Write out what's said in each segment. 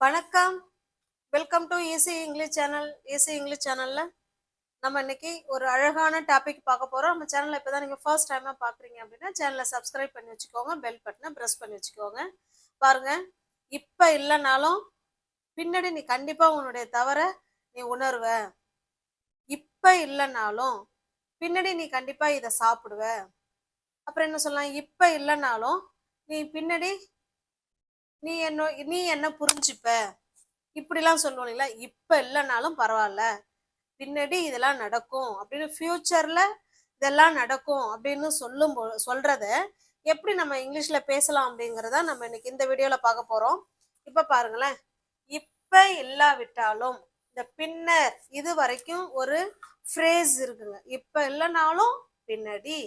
வணக்கம். Welcome to easy English channel easy English சேனலில் நம்ம இன்னைக்கு ஒரு அழகான டாபிக் பார்க்க போகிறோம் நம்ம சேனலில் இப்போ தான் நீங்கள் ஃபர்ஸ்ட் டைமாக பார்க்குறீங்க அப்படின்னா சேனலை சப்ஸ்கிரைப் பண்ணி வச்சுக்கோங்க. பெல் பட்டனை ப்ரெஸ் பண்ணி வச்சுக்கோங்க. பாருங்க. இப்போ இல்லைனாலும் பின்னாடி நீ கண்டிப்பாக உன்னுடைய தவறை நீ உணர்வ. இப்போ இல்லைனாலும் பின்னாடி நீ கண்டிப்பாக இதை சாப்பிடுவ. அப்புறம் என்ன சொல்லலாம்? இப்போ இல்லைனாலும் நீ பின்னாடி நீ என்ன நீ என்ன புரிஞ்சுப்ப? இப்படிலாம் சொல்லுவோம் இல்லைங்களா இப்போ இல்லைனாலும் பரவாயில்ல. பின்னாடி இதெல்லாம் நடக்கும் அப்படின்னு ஃப்யூச்சரில் இதெல்லாம் நடக்கும் அப்படின்னு சொல்லும் போ- சொல்கிறத எப்படி நம்ம இங்கிலீஷில் பேசலாம் அப்படிங்கிறத நம்ம இன்னைக்கு இந்த வீடியோவில் பார்க்க போகிறோம் இப்போ பாருங்களேன். இப்போ இல்லாவிட்டாலும் இந்த பின்னர் இது வரைக்கும் ஒரு ஃப்ரேஸ் இருக்குங்க. இப்போ இல்லைனாலும் பின்னாடி.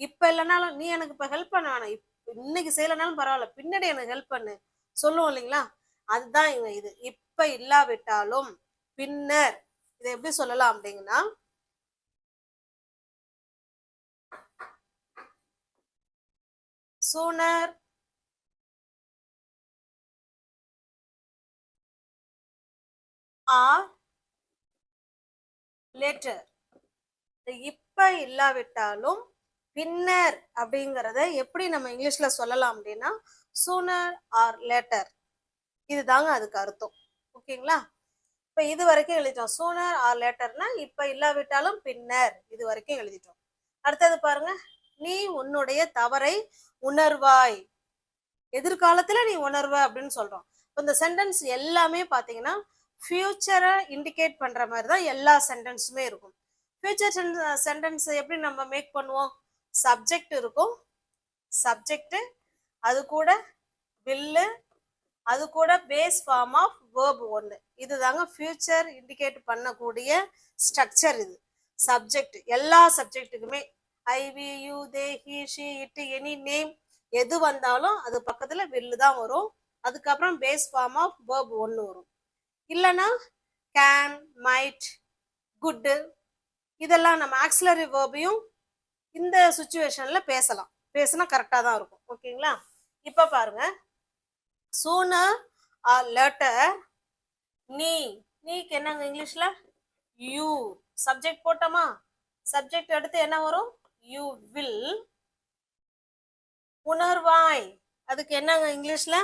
இப்போ இல்லைனாலும் நீ எனக்கு இப்போ ஹெல்ப் பண்ண வேணாம். இன்னைக்கு செய்யலைனாலும் பரவாயில்ல. பின்னாடி எனக்கு ஹெல்ப் பண்ணு. சொல்லுவோம் இல்லைங்களா? அதுதான் இங்க இது. இப்ப இல்லாவிட்டாலும் பின்னர் இதை எப்படி சொல்லலாம் அப்படிங்கன்னா சூனர் ஆர் லேட்டர் இப்ப இல்லாவிட்டாலும் பின்னர் அப்படிங்கிறத எப்படி நம்ம இங்கிலீஷ்ல சொல்லலாம் அப்படின்னா சூனர் ஆர் லேட்டர் இதுதாங்க அதுக்கு அர்த்தம். ஓகேங்களா? இப்ப இது வரைக்கும் எழுதிட்டோம். சூனர் ஆர் லேட்டர்னா இப்ப இல்லாவிட்டாலும் பின்னர். இது வரைக்கும் எழுதிட்டோம். அடுத்தது பாருங்க. நீ உன்னுடைய தவறை உணர்வாய். எதிர்காலத்துல நீ உணர்வ அப்படின்னு சொல்றோம். இந்த சென்டென்ஸ் எல்லாமே பாத்தீங்கன்னா ஃபியூச்சரை இண்டிகேட் பண்ற மாதிரி தான் எல்லா சென்டென்ஸுமே இருக்கும். ஃபியூச்சர் சென்டென்ஸ் எப்படி நம்ம மேக் பண்ணுவோம்? சப்ஜெக்ட் இருக்கும். சப்ஜெக்ட் அது கூட வில்லு அது கூட பேஸ் ஃபார்ம் ஆஃப் வேர்ப் ஒன்று இதுதாங்க ஃபியூச்சர் இண்டிகேட் பண்ணக்கூடிய ஸ்ட்ரக்சர் இது. சப்ஜெக்ட் எல்லா சப்ஜெக்ட்டுக்குமே I we you they he she it any name எது வந்தாலும் அது பக்கத்தில் வில்லு தான் வரும். அதுக்கப்புறம் பேஸ் ஃபார்ம் ஆஃப் வேர்ப் ஒன்று வரும். இல்லைன்னா கேன் மைட் குட்டு இதெல்லாம் நம்ம ஆக்சிலரி வேர்பையும் இந்த சுச்சுவேஷன்ல பேசலாம். பேசினா கரெக்டாக தான் இருக்கும். ஓகேங்களா? இப்போ பாருங்க. சூனர் ஆர் லெட்டர் நீ நீக்கு என்னங்க இங்கிலீஷில்? யூ சப்ஜெக்ட் போட்டோமா? சப்ஜெக்ட் எடுத்து என்ன வரும்? யூ வில் உணர்வாய். அதுக்கு என்னங்க இங்கிலீஷில்?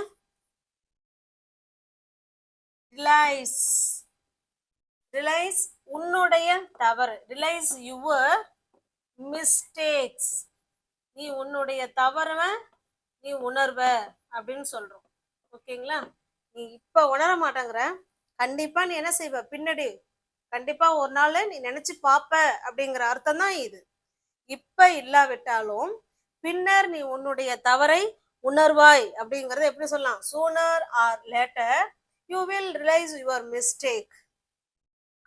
ரிலைஸ் ரிலைஸ் உன்னுடைய தவறு. ரிலைஸ் யுவர் மிஸ்டேக்ஸ் நீ உன்னுடைய தவறுவ நீ உணர்வ அப்படின்னு சொல்றோம். ஓகேங்களா? நீ இப்ப உணர மாட்டேங்கிற. கண்டிப்பா நீ என்ன செய்வ? பின்னாடி கண்டிப்பா ஒரு நாள் நீ நினைச்சு பார்ப்ப அப்படிங்கிற அர்த்தம் தான் இது. இப்ப இல்லாவிட்டாலும் பின்னர் நீ உன்னுடைய தவறை உணர்வாய் அப்படிங்கறத எப்படி சொல்லலாம்? Sooner or later you will realise your mistake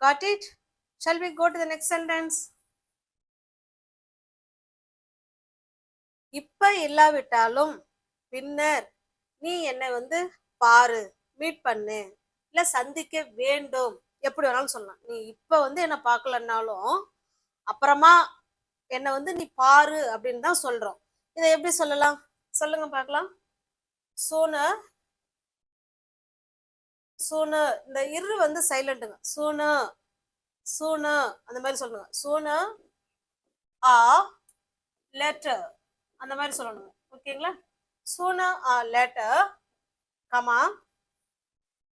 got it shall we go to the next sentence இப்ப இல்லாவிட்டாலும் பின்னர் நீ என்னை வந்து பாரு மீட் பண்ணு இல்ல சந்திக்க வேண்டும். எப்படி வேணாலும் சொல்லலாம். நீ இப்ப வந்து என்ன பார்க்கலன்னாலும் அப்புறமா என்னை வந்து நீ பாரு அப்படின்னு தான் சொல்றோம். இதை எப்படி சொல்லலாம்? சொல்லுங்க பார்க்கலாம். சூனு சூனு இந்த இரு வந்து சைலண்ட்டுங்க சூனு சூனு அந்த மாதிரி சொல்லுங்க. சூனு ஆ லெட்டர் அந்த மாதிரி சொல்லணுங்க ஓகேங்களா சூனா ஆ லேட்டர் கமா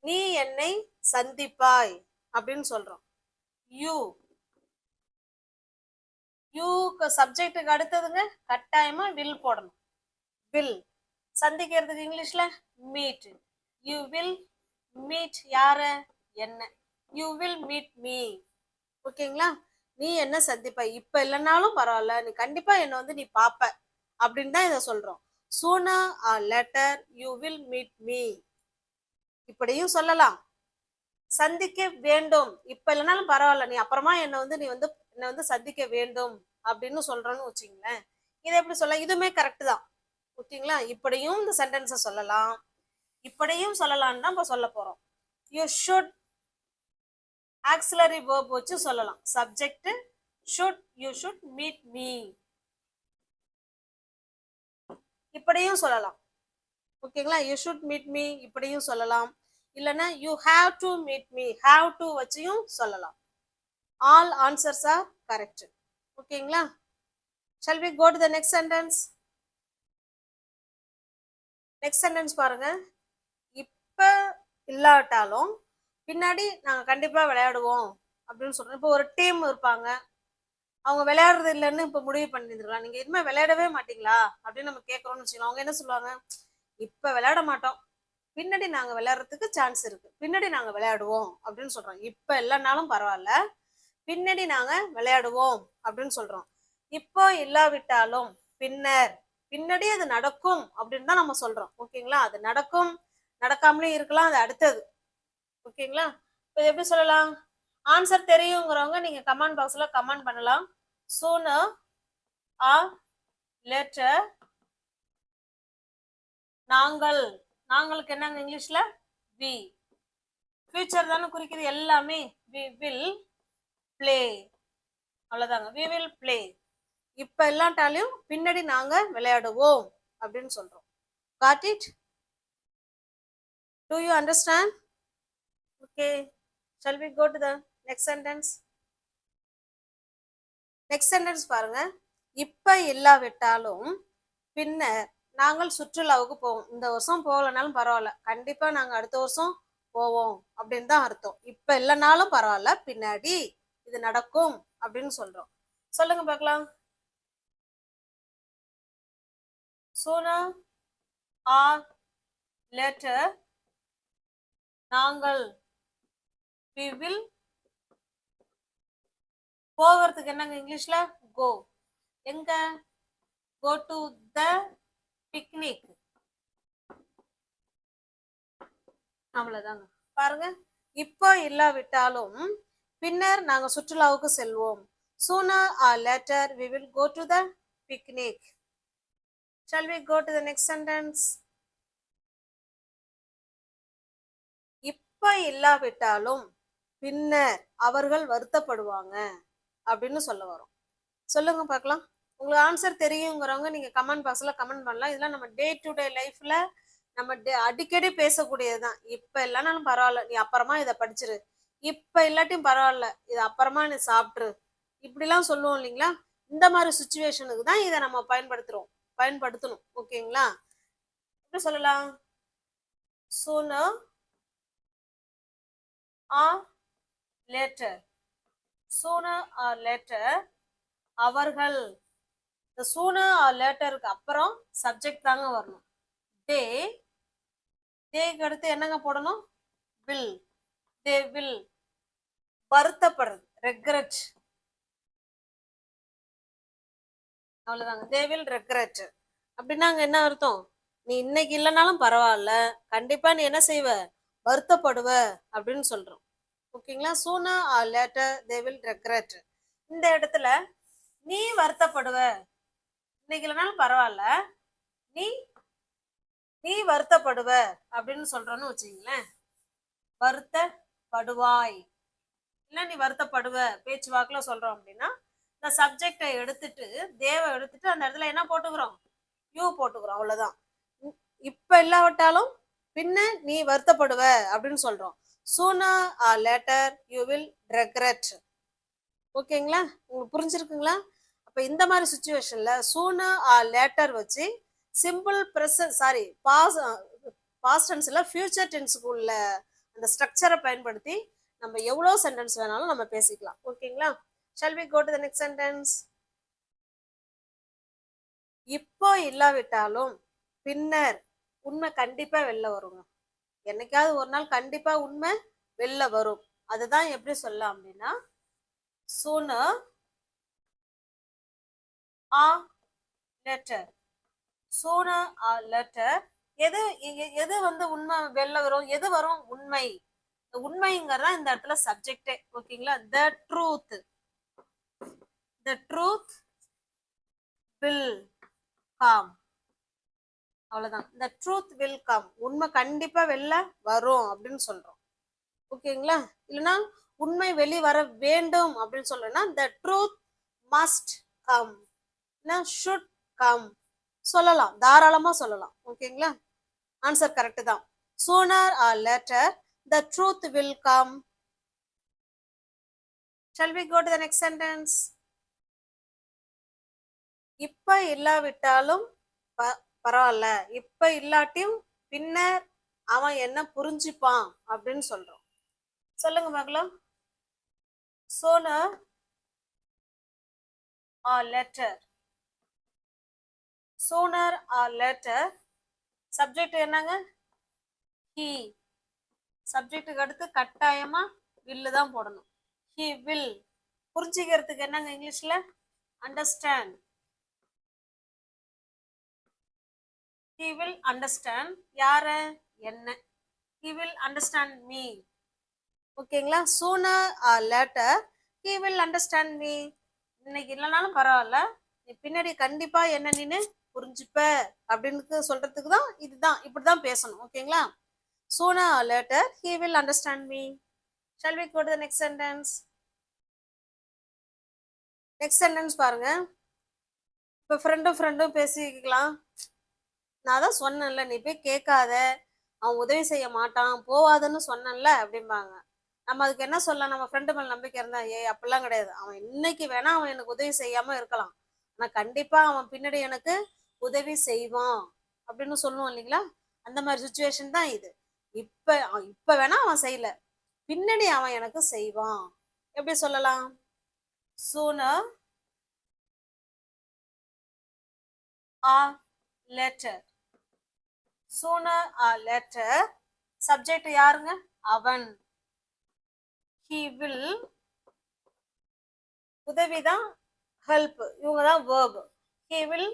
நீ என்னை சந்திப்பாய் அப்படின்னு சொல்றோம். யூ யூக்கு சப்ஜெக்டுக்கு அடுத்ததுங்க கட்டாயமா வில் போடணும். வில் சந்திக்கிறதுக்கு இங்கிலீஷ்ல மீட் யூ வில் மீட் யார? என்ன? யூ வில் மீட் மீ ஓகேங்களா நீ என்ன சந்திப்ப? இப்ப இல்லைனாலும் பரவாயில்ல. நீ கண்டிப்பா என்ன வந்து நீ பாப்ப. அப்படின்னு தான் இதை சொல்றோம். Sooner or later you will meet me இப்படியும் சொல்லலாம். சந்திக்க வேண்டும். இப்ப இல்லைனாலும் பரவாயில்ல. நீ அப்புறமா என்னை வந்து நீ வந்து என்னை வந்து சந்திக்க வேண்டும் அப்படின்னு சொல்றோன்னு வச்சுங்களேன். இதை எப்படி சொல்ல? இதுவுமே கரெக்ட் தான். ஓகேங்களா? இப்படியும் இந்த சென்டென்ஸை சொல்லலாம். இப்படியும் சொல்லலாம்னு தான் இப்போ சொல்ல போறோம். யூ ஷுட் ஆக்சிலரி வேர்ப் வச்சு சொல்லலாம். Subject should you should meet me இப்படியும் சொல்லலாம். ஓகேங்களா? யூ ஷுட் மீட் மீ இப்படியும் சொல்லலாம். இல்லைன்னா you have to meet me have to வச்சியும் சொல்லலாம். ஆல் ஆன்சர்ஸ் ஆர் கரெக்ட் ஓகேங்களா? Shall we go to the next sentence next sentence பாருங்க. இப்போ இல்லாட்டாலும் பின்னாடி நாங்கள் கண்டிப்பாக விளையாடுவோம் அப்படின்னு சொல்கிறோம் இப்போ ஒரு டீம் இருப்பாங்க. அவங்க விளையாடுறது இல்லைன்னு இப்போ முடிவு பண்ணிருக்கலாம் நீங்க இனிமே விளையாடவே மாட்டீங்களா? அப்படின்னு நம்ம கேட்கறோம்னு வச்சுக்கலாம் அவங்க என்ன சொல்லுவாங்க? இப்ப விளையாட மாட்டோம். பின்னாடி நாங்க விளையாடுறதுக்கு சான்ஸ் இருக்கு. பின்னாடி நாங்க விளையாடுவோம் அப்படின்னு சொல்றோம் இப்ப இல்லைனாலும் பரவாயில்ல. பின்னாடி நாங்க விளையாடுவோம் அப்படின்னு சொல்றோம். இப்போ இல்லாவிட்டாலும் பின்னர் பின்னாடி அது நடக்கும் அப்படின்னு தான் நம்ம சொல்றோம். ஓகேங்களா? அது நடக்கும். நடக்காமலே இருக்கலாம். அது அடுத்தது. ஓகேங்களா? இப்போ எப்படி சொல்லலாம்? ஆன்சர் தெரியுங்கிறவங்க நீங்க கமெண்ட் பாக்ஸ்ல கமெண்ட் பண்ணலாம். Sooner or லெட்டர் நாங்கள். நாங்களுக்கு என்னங்க இங்கிலீஷ்ல? வி ஃபியூச்சர் தானே குறிக்கிறது எல்லாமே. வி வில் ப்ளே அவ்வளோதாங்க வி வில் ப்ளே இப்போ இல்லாட்டாலையும் பின்னாடி நாங்கள் விளையாடுவோம் அப்படின்னு சொல்கிறோம் got it to you understand okay shall we go to the next sentence next sentence பாருங்க. இப்ப இல்லாவிட்டாலும் பின்னர் நாங்கள் சுற்றுலாவுக்கு போவோம். இந்த வருஷம் போகலனாலும் பரவாயில்ல. கண்டிப்பா நாங்க அடுத்த வருஷம் போவோம் அப்படின்னு தான் அர்த்தம். இப்ப இல்லைனாலும் பரவாயில்ல. பின்னாடி இது நடக்கும் அப்படின்னு சொல்றோம். சொல்லுங்க பார்க்கலாம். சோனா ஆர் லேட்டர் நாங்கள் we will போகிறதுக்கு என்னங்க இங்கிலீஷ்ல? கோ எங்க? கோ டு த பிக்னிக் அவ்வளவுதாங்க. பாருங்க. இப்போ இல்லாவிட்டாலும் பின்னர் நாங்க சுற்றுலாவுக்கு செல்வோம். Sooner or later we will go to the picnic shall we go to the next sentence? இப்ப இல்லாவிட்டாலும் பின்னர் அவர்கள் வருத்தப்படுவாங்க. அப்படின்னு சொல்ல வரும். சொல்லுங்க பார்க்கலாம். உங்களுக்கு ஆன்சர் தெரியுங்கிறவங்க நீங்க கமெண்ட் பாக்ஸில் கமெண்ட் பண்ணலாம். இதெல்லாம் நம்ம டே டு டே லைஃப்ல நம்ம டே- அடிக்கடி பேசக்கூடியது தான் இப்ப இல்லைனாலும் பரவாயில்ல. நீ அப்புறமா இதை படிச்சிரு. இப்ப இல்லாட்டியும் பரவாயில்ல. இது அப்புறமா நீ சாப்பிட்ரு. இப்படிலாம் சொல்லுவோம் இல்லைங்களா? இந்த மாதிரி சுச்சுவேஷனுக்கு தான் இதை நம்ம பயன்படுத்துறோம். பயன்படுத்தணும். ஓகேங்களா? எப்படி சொல்லலாம்? sooner or later sooner or later அவர்கள் இந்த சூனர் ஆர் லேட்டருக்கு அப்புறம் சப்ஜெக்ட் தாங்க வரணும். தே தேக்கு அடுத்து என்னங்க போடணும்? வில் தே வில் வருத்தப்படுறது. ரெக்ரெட் அவ்வளவுதாங்க. தே வில் ரெக்ரெட் அப்படின்னா அங்க என்ன அர்த்தம்? நீ இன்னைக்கு இல்லைனாலும் பரவாயில்ல. கண்டிப்பா நீ என்ன செய்வ? வருத்தப்படுவ. அப்படின்னு சொல்றோம். ஓகேங்களா? Sooner or later they will regret இந்த இடத்துல நீ வருத்தப்படுவ. இன்னைக்கு இல்லைனாலும் பரவாயில்ல. நீ நீ வருத்தப்படுவ அப்படின்னு சொல்றோன்னு வச்சுங்களேன் வருத்தப்படுவாய். இல்லை நீ வருத்தப்படுவ. பேச்சு வாக்கில் சொல்கிறோம் அப்படின்னா இந்த சப்ஜெக்டை எடுத்துட்டு தேவை எடுத்துட்டு அந்த இடத்துல என்ன போட்டுக்கிறோம்? யூ போட்டுக்கிறோம் அவ்வளோதான் இப்போ இல்லாவிட்டாலும் பின்ன நீ வருத்தப்படுவ அப்படின்னு சொல்கிறோம் sooner or later you will regret ஓகேங்களா உங்களுக்கு புரிஞ்சிருக்குங்களா? அப்போ இந்த மாதிரி சுச்சுவேஷனில் சூனா ஆர் லேட்டர் வச்சு simple present sorry pass past டென்ஸில் future டென்ஸுக்கு உள்ள அந்த ஸ்ட்ரக்சரை பயன்படுத்தி நம்ம எவ்வளோ சென்டென்ஸ் வேணாலும் நம்ம பேசிக்கலாம். ஓகேங்களா shall we go to the next sentence இப்போ இல்லாவிட்டாலும் பின்னர் உண்மை கண்டிப்பாக வெளில வருங்க. என்னைக்காவது ஒரு நாள் கண்டிப்பா உண்மை வெளில வரும். அதுதான் எப்படி சொல்லலாம் அப்படின்னா sooner or later sooner or later எது எ- எது வந்து உண்மை வெளில வரும்? எது வரும்? உண்மை. உண்மைங்கிறதா இந்த இடத்துல சப்ஜெக்டே ஓகேங்களா the truth the truth will come அவ்வளோதான் இந்த ட்ரூத் வில் கம் உண்மை கண்டிப்பாக வெளில வரும் அப்படின்னு சொல்கிறோம் ஓகேங்களா? இல்லைன்னா உண்மை வெளி வர வேண்டும் அப்படின்னு சொல்லணும்னா the truth must come should come சொல்லலாம். தாராளமாக சொல்லலாம். ஓகேங்களா? ஆன்சர் கரெக்ட் தான். Sooner or later the truth will come shall we go to the next sentence இப்போ இல்லாவிட்டாலும் ப- பரவாயில்ல. இப்ப இல்லாட்டியும் பின்னர் அவன் என்ன புரிஞ்சுப்பான் அப்படின்னு சொல்றோம். சொல்லுங்க மகளம். sooner or later sooner or later subject என்னங்க? He. சப்ஜெக்ட்டுக்கு அடுத்து கட்டாயமா will தான் போடணும். He will. புரிஞ்சுக்கிறதுக்கு என்னங்க இங்கிலீஷ்ல? அண்டர்ஸ்டாண்ட் ஹி வில் அண்டர்ஸ்டாண்ட் யார என்ன ஹி வில் அண்டர்ஸ்டாண்ட் மீ ஓகேங்களா sooner or later he will understand me இன்னைக்கு இல்லைனாலும் பரவாயில்ல நீ பின்னாடி கண்டிப்பாக என்ன நீனு புரிஞ்சுப்ப அப்படின்னு சொல்கிறதுக்கு தான் இதுதான் இப்படி தான் பேசணும் ஓகேங்களா sooner later he will understand me shall we go to next sentence next sentence பாருங்க இப்போ ஃப்ரெண்டும் ஃப்ரெண்டும் பேசிக்கலாம் நான் தான் சொன்னேன்ல நீ போய் கேட்காத. அவன் உதவி செய்ய மாட்டான். போவாதுன்னு சொன்னேன்ல அப்படிம்பாங்க. நம்ம அதுக்கு என்ன சொல்லலாம்? நம்ம ஃப்ரெண்டு மேல நம்பிக்கை இருந்தா ஏய் அப்படிலாம் கிடையாது. அவன் இன்னைக்கு வேணா அவன் எனக்கு உதவி செய்யாம இருக்கலாம். ஆனா கண்டிப்பா அவன் பின்னாடி எனக்கு உதவி செய்வான் அப்படின்னு சொல்லுவோம் இல்லைங்களா? அந்த மாதிரி சுச்சுவேஷன் தான் இது. இப்ப அவன் இப்ப வேணா அவன் செய்யல. பின்னாடி அவன் எனக்கு செய்வான். எப்படி சொல்லலாம்? Sooner or later. Sooner or later subject யாருங்க அவன் ஹி வில் உதவிதான் ஹெல்ப் இவங்க தான் வேர்ப் ஹி வில்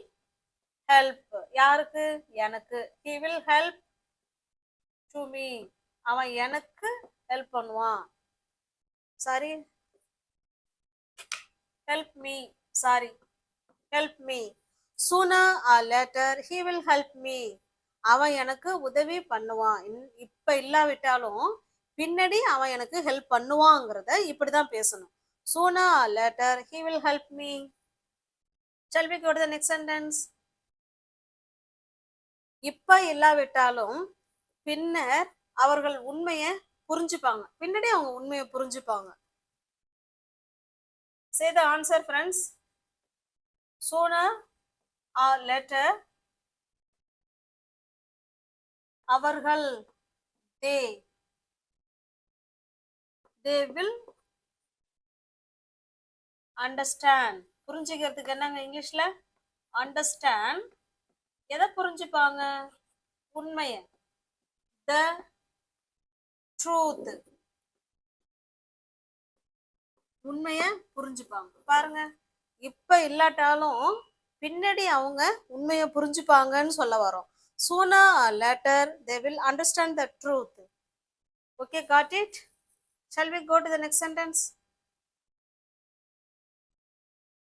ஹெல்ப் யாருக்கு எனக்கு he will help to me அவன் எனக்கு ஹெல்ப் பண்ணுவான் sorry help me sorry help me sooner or later he will help me அவன் எனக்கு உதவி பண்ணுவான். இன்- இப்ப இல்லாவிட்டாலும் பின்னாடி அவன் எனக்கு ஹெல்ப் பண்ணுவாங்கிறத இப்படிதான் பேசணும். Sooner later he will help me shall we shall we go to the இப்ப இல்லாவிட்டாலும் பின்னர் அவர்கள் உண்மையை புரிஞ்சுப்பாங்க. பின்னாடி அவங்க உண்மையை புரிஞ்சுப்பாங்க. Say the answer friends Sooner or later அவர்கள் தே தே வில் அண்டர்ஸ்டாண்ட் புரிஞ்சுக்கிறதுக்கு என்னங்க இங்கிலீஷ்ல? அண்டர்ஸ்டாண்ட் எதை புரிஞ்சுப்பாங்க? உண்மைய. த ட்ரூத் உண்மைய புரிஞ்சுப்பாங்க. பாருங்க. இப்ப இல்லாட்டாலும் பின்னாடி அவங்க உண்மைய புரிஞ்சுப்பாங்கன்னு சொல்ல வரோம். Sooner later they will understand the truth okay got it shall we go to the next sentence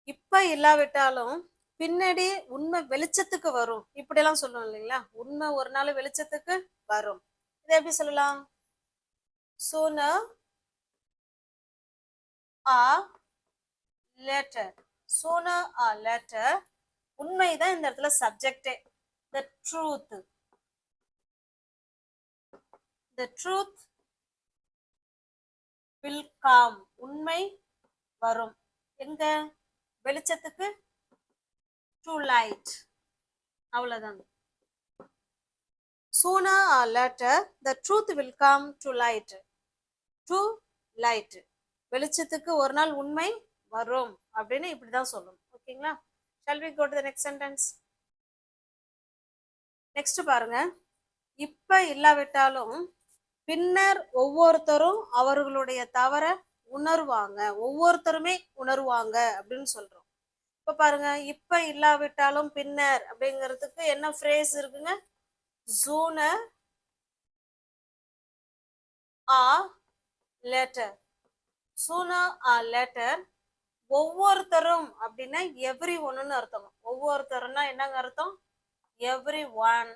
இப்ப இல்லாவிட்டாலும் பின்னாடி உண்மை வெளிச்சத்துக்கு வரும். இப்படியெல்லாம் சொல்லுவோம் இல்லைங்களா? உண்மை ஒரு நாள் வெளிச்சத்துக்கு வரும். இதை எப்படி சொல்லலாம்? Sooner or Soona ah or உண்மை உண்மைதான் இந்த இடத்துல சப்ஜெக்டே the truth the truth will come உண்மை வரும் எங்க வெளிச்சத்துக்கு டு லைட் அவ்வளவுதான் sooner or later the truth will come to light to light வெளிச்சத்துக்கு ஒரு நாள் உண்மை வரும் அப்படின்னு இப்படிதான் சொல்லணும் ஓகேங்களா shall we go to the next sentence next பாருங்க. இப்ப இல்லாவிட்டாலும் பின்னர் ஒவ்வொருத்தரும் அவர்களுடைய தவற உணர்வாங்க. ஒவ்வொருத்தருமே உணர்வாங்க அப்படின்னு சொல்றோம். இப்ப பாருங்க. இப்ப இல்லாவிட்டாலும் பின்னர் அப்படிங்கிறதுக்கு என்ன ஃப்ரேஸ் இருக்குங்க? ஜூன ஆ லேட்டர் சூனா ஆ லேட்டர் ஒவ்வொருத்தரும் அப்படின்னா எவ்ரி ஒன்னு அர்த்தம். ஒவ்வொருத்தரும்னா என்னங்க அர்த்தம்? எவ்ரி ஒன்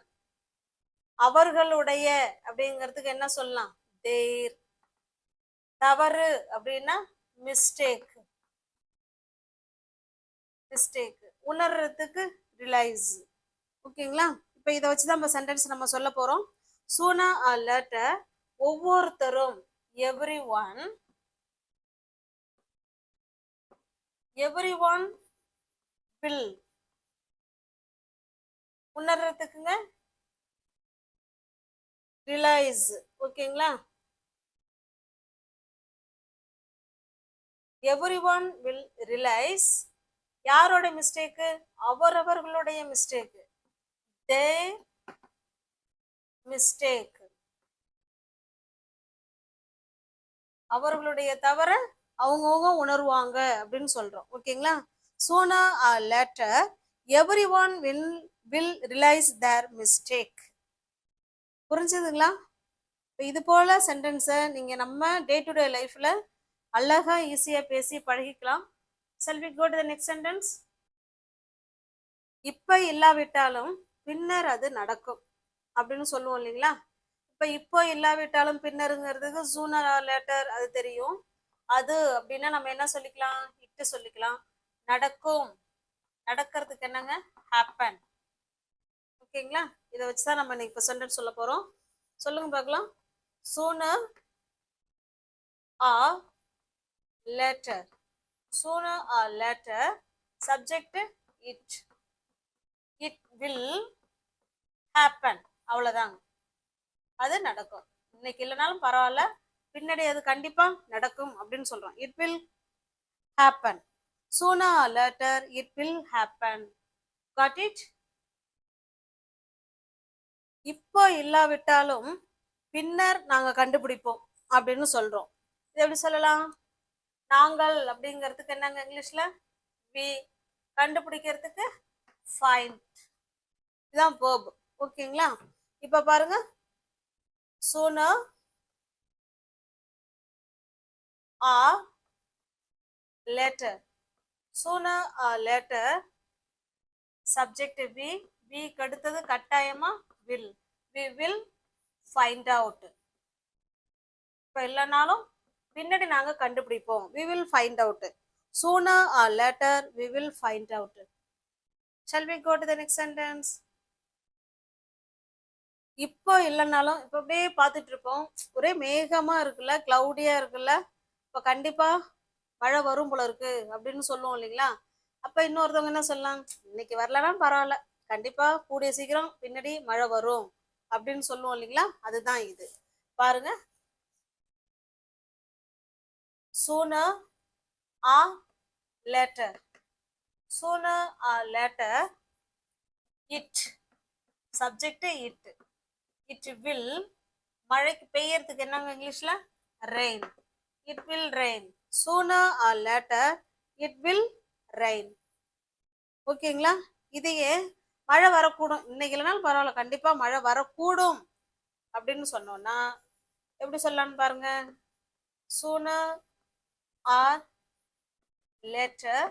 அவர்களுடைய அப்படிங்கிறதுக்கு என்ன சொல்லலாம்? தேர் தவறு அப்படின்னா மிஸ்டேக் மிஸ்டேக் உணர்றதுக்கு ரிலைஸ் ஓகேங்களா? இப்போ இதை வச்சு தான் நம்ம சென்டென்ஸ் நம்ம சொல்ல போகிறோம் சூனா or later ஒவ்வொருத்தரும் everyone everyone will உணர்றதுக்குங்க? ரிலைஸ் ஓகேங்களா எவ்ரி ஒன் வில் ரிலைஸ் யாரோட மிஸ்டேக்கு அவரவர்களுடைய மிஸ்டேக்கு தே மிஸ்டேக் அவர்களுடைய தவற அவங்கவுங்க உணர்வாங்க அப்படின்னு சொல்றோம். ஓகேங்களா sooner or later everyone will will realise their mistake புரிஞ்சுதுங்களா? இப்போ இது போல் சென்டென்ஸை நீங்கள் நம்ம டே டு டே லைஃப்பில் அழகா ஈஸியாக பேசி பழகிக்கலாம். Shall we go to the next sentence இப்போ இல்லாவிட்டாலும் பின்னர் அது நடக்கும் அப்படின்னு சொல்லுவோம் இல்லைங்களா? இப்போ இப்போ இல்லாவிட்டாலும் பின்னருங்கிறதுக்கு சூனர் ஆர் லேட்டர் அது தெரியும். அது அப்படின்னா நம்ம என்ன சொல்லிக்கலாம்? இட்டு சொல்லிக்கலாம். நடக்கும். நடக்கிறதுக்கு என்னங்க? ஹேப்பன் ஓகேங்களா? இதை வச்சு தான் நம்ம இன்னைக்கு இப்போ சென்டென்ஸ் சொல்ல போறோம். சொல்லுங்க பார்க்கலாம். Sooner or later sooner or later subject it it will happen அவ்வளோதாங்க அது நடக்கும். இன்னைக்கு இல்லைனாலும் பரவாயில்ல. பின்னாடி அது கண்டிப்பாக நடக்கும் அப்படின்னு சொல்றோம். It will happen sooner later it will happen got it இப்போ இல்லாவிட்டாலும் பின்னர் நாங்கள் கண்டுபிடிப்போம் அப்படின்னு சொல்றோம். இது எப்படி சொல்லலாம்? நாங்கள் அப்படிங்கிறதுக்கு என்னங்க இங்கிலீஷ்ல? வி கண்டுபிடிக்கிறதுக்கு ஃபைண்ட் இதுதான் verb. ஓகேங்களா? இப்போ பாருங்க. Sooner or later. Sooner or later subject be be அடுத்தது கட்டாயமா will we will find out. இப்போ இல்லைனாலும் பின்னாடி நாங்க கண்டுபிடிப்போம். We will find out. Sooner or later we will find out. Shall we go to the next sentence? இப்போ இல்லைனாலும் இப்போ அப்படியே பார்த்துட்டு இருப்போம். ஒரே மேகமா இருக்குல்ல கிளவுடியா இருக்குல்ல இப்போ கண்டிப்பா மழை வரும் போல இருக்கு அப்படின்னு சொல்லுவோம் இல்லைங்களா? அப்ப இன்னொருத்தவங்க என்ன சொல்லலாம்? இன்னைக்கு வரலன்னா பரவாயில்ல. கண்டிப்பா கூடிய சீக்கிரம் பின்னாடி மழை வரும் அப்படின்னு சொல்லுவோம் இல்லைங்களா? அதுதான் இது. பாருங்க. Sooner or later. Sooner or later it. Subject it. It will மழைக்கு பெய்யறதுக்கு என்னங்க இங்கிலீஷ்ல? Rain it will rain sooner or later it will rain. ஓகேங்களா? இதையே மழை வரக்கூடும். இன்னைக்கு இல்லைனாலும் பரவாயில்ல. கண்டிப்பா மழை வரக்கூடும் அப்படின்னு சொன்னோம்னா எப்படி சொல்லலாம்னு பாருங்க. Sooner or later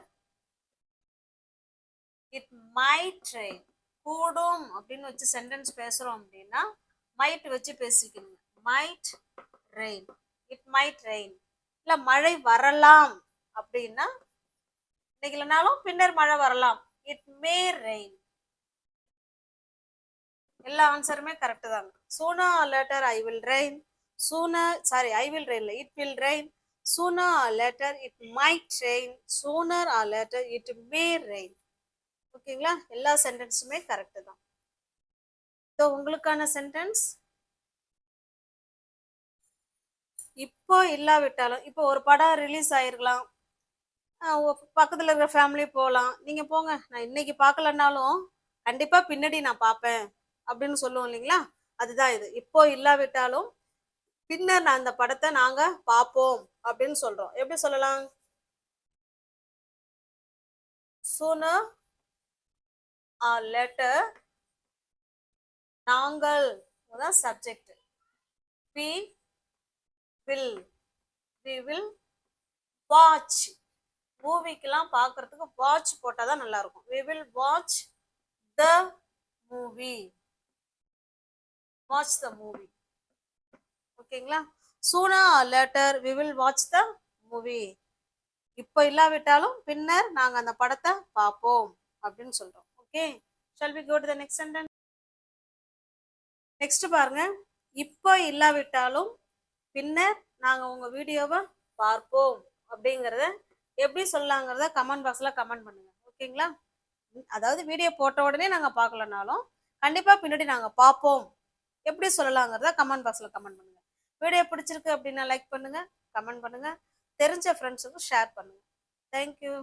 it might rain கூடும் அப்படின்னு வச்சு சென்டென்ஸ் பேசுறோம் அப்படின்னா மைட் வச்சு பேசிக்கணும் might rain it might rain இல்லை மழை வரலாம் அப்படின்னா இன்னைக்கு இல்லைனாலும் பின்னர் மழை வரலாம். இட் மே ரெயின் எல்லா ஆன்சருமே கரெக்டு தாங்க sooner later I will rain sooner sorry I will rain it will rain sooner later it might rain sooner or later it may rain ஓகேங்களா எல்லா சென்டென்ஸுமே கரெக்ட் தான். ஸோ உங்களுக்கான சென்டென்ஸ் இப்போ இல்லாவிட்டாலும் இப்போ ஒரு படம் ரிலீஸ் ஆயிருக்கலாம். பக்கத்தில் பக்கத்துல இருக்கிற ஃபேமிலி போகலாம் நீங்க போங்க. நான் இன்னைக்கு பார்க்கலன்னாலும் கண்டிப்பாக பின்னாடி நான் பார்ப்பேன். அப்படின்னு சொல்லுவோம் இல்லைங்களா? அதுதான் இது. இப்போ இல்லாவிட்டாலும் பின்னர் நான் அந்த படத்தை நாங்க பார்ப்போம் அப்படின்னு சொல்றோம். எப்படி சொல்லலாம்? Sooner or later நாங்கள் தான் subject we will we will watch. மூவிக்கெல்லாம் பார்க்கறதுக்கு வாட்ச் போட்டால் தான் நல்லா இருக்கும். We will watch the movie. Watch the movie. ஓகேங்களா sooner later we will watch the movie இப்போ இல்லாவிட்டாலும் பின்னர் நாங்கள் அந்த படத்தை பார்ப்போம் அப்படின்னு சொல்கிறோம் okay shall be go the next next sentence? Next பாருங்க. இப்போ இல்லாவிட்டாலும் பின்னர் நாங்கள் உங்கள் வீடியோவை பார்ப்போம் அப்படிங்கிறத எப்படி சொல்லலாங்கிறத கமெண்ட் பாக்ஸில் கமெண்ட் பண்ணுங்க. ஓகேங்களா அதாவது வீடியோ போட்ட உடனே நாங்கள் பார்க்கலனாலும் கண்டிப்பாக பின்னாடி நாங்கள் பார்ப்போம் எப்படி சொல்லலாங்கிறத கமெண்ட் பாக்ஸில் கமெண்ட் பண்ணுங்க. வீடியோ பிடிச்சிருக்கு அப்படின்னா லைக் பண்ணுங்க கமெண்ட் பண்ணுங்க. தெரிஞ்ச ஃப்ரெண்ட்ஸுக்கும் ஷேர் பண்ணுங்க. தேங்க்யூ